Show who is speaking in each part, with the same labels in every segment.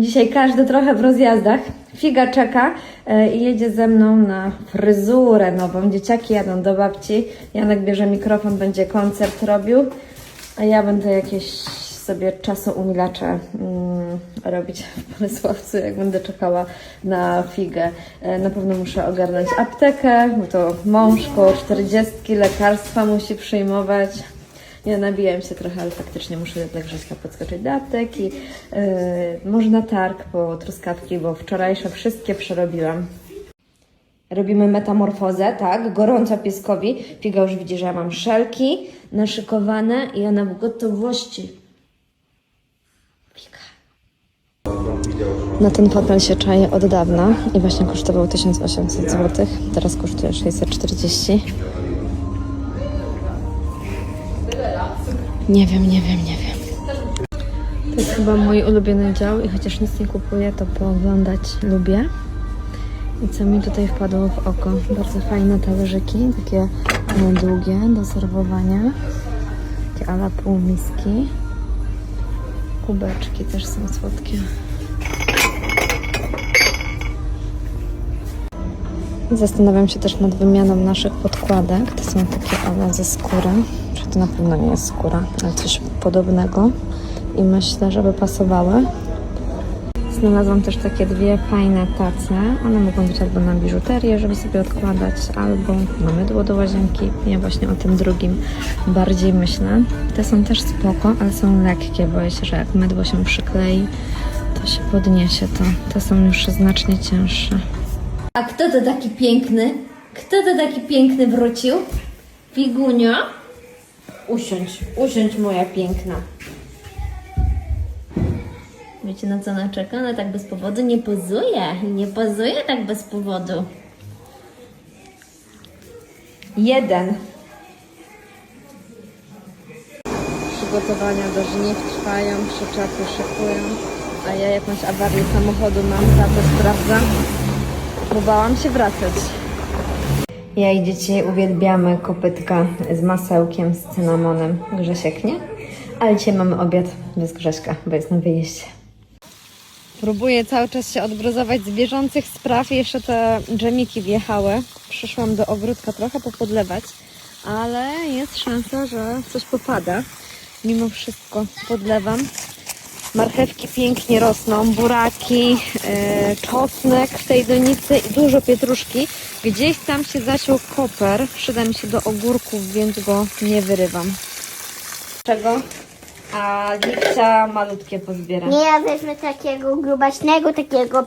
Speaker 1: Dzisiaj każdy trochę w rozjazdach. Figa czeka e, i jedzie ze mną na fryzurę nową. Dzieciaki jadą do babci. Janek bierze mikrofon, będzie koncert robił, a ja będę jakieś sobie czasounilacze mm, robić w Bolesławcu, jak będę czekała na figę. E, na pewno muszę ogarnąć aptekę, bo to mąż koło 40, lekarstwa musi przyjmować. Ja nabijam się trochę, ale faktycznie muszę dla Grześka podskoczyć do apteki. Yy, może na targ po truskawki, bo wczorajsze wszystkie przerobiłam. Robimy metamorfozę, tak? Gorąco pieskowi. Figa już widzi, że ja mam szelki naszykowane i ona w gotowości. Na ten fotel się czaję od dawna i właśnie kosztował 1800 zł. Teraz kosztuje 640. Nie wiem, nie wiem, nie wiem. To jest chyba mój ulubiony dział i chociaż nic nie kupuję, to pooglądać lubię. I co mi tutaj wpadło w oko? Bardzo fajne talerzyki, takie długie do serwowania. Takie ala półmiski. Kubeczki też są słodkie. Zastanawiam się też nad wymianą naszych podkładek. To są takie ala ze skóry. To na pewno nie jest skóra, ale coś podobnego. I myślę, żeby pasowały. Znalazłam też takie dwie fajne tace. One mogą być albo na biżuterię, żeby sobie odkładać, albo na mydło do łazienki. Ja właśnie o tym drugim bardziej myślę. Te są też spoko, ale są lekkie. Boję się, że jak mydło się przyklei, to się podniesie to. Te są już znacznie cięższe. A kto to taki piękny? Kto to taki piękny wrócił? Figunia? Usiądź, usiądź moja piękna. Wiecie na co ona czeka? Ona tak bez powodu nie pozuje. Nie pozuje tak bez powodu. Jeden. Przygotowania do żniw trwają, przyczepy szykują, a ja jakąś awarię samochodu mam, tatę sprawdzam. Próbowałam się wracać. Ja i dzieci uwielbiamy kopytka z masełkiem, z cynamonem. Grzesiek nie? Ale dzisiaj mamy obiad bez Grześka, bo jest na wyjeździe. Próbuję cały czas się odgruzować z bieżących spraw. Jeszcze te dżemiki wjechały. Przyszłam do ogródka trochę popodlewać, ale jest szansa, że coś popada. Mimo wszystko podlewam. Marchewki pięknie rosną, buraki, e, czosnek w tej donicy i dużo pietruszki. Gdzieś tam się zasiął koper, przyda mi się do ogórków, więc go nie wyrywam. Czego? A lipcia malutkie pozbieram.
Speaker 2: Nie, ja wezmę takiego grubaśnego, takiego.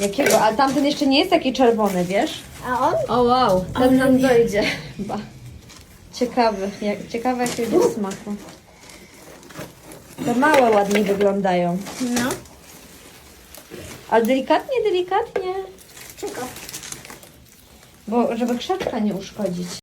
Speaker 1: Jakiego? Ale tamten jeszcze nie jest taki czerwony, wiesz?
Speaker 2: A on?
Speaker 1: O wow, ten nam dojdzie chyba. Ciekawy, jak, ciekawe jakiego smaku. Te małe ładnie wyglądają.
Speaker 2: No.
Speaker 1: Ale delikatnie, delikatnie.
Speaker 2: Czego?
Speaker 1: Bo żeby krzaczka nie uszkodzić.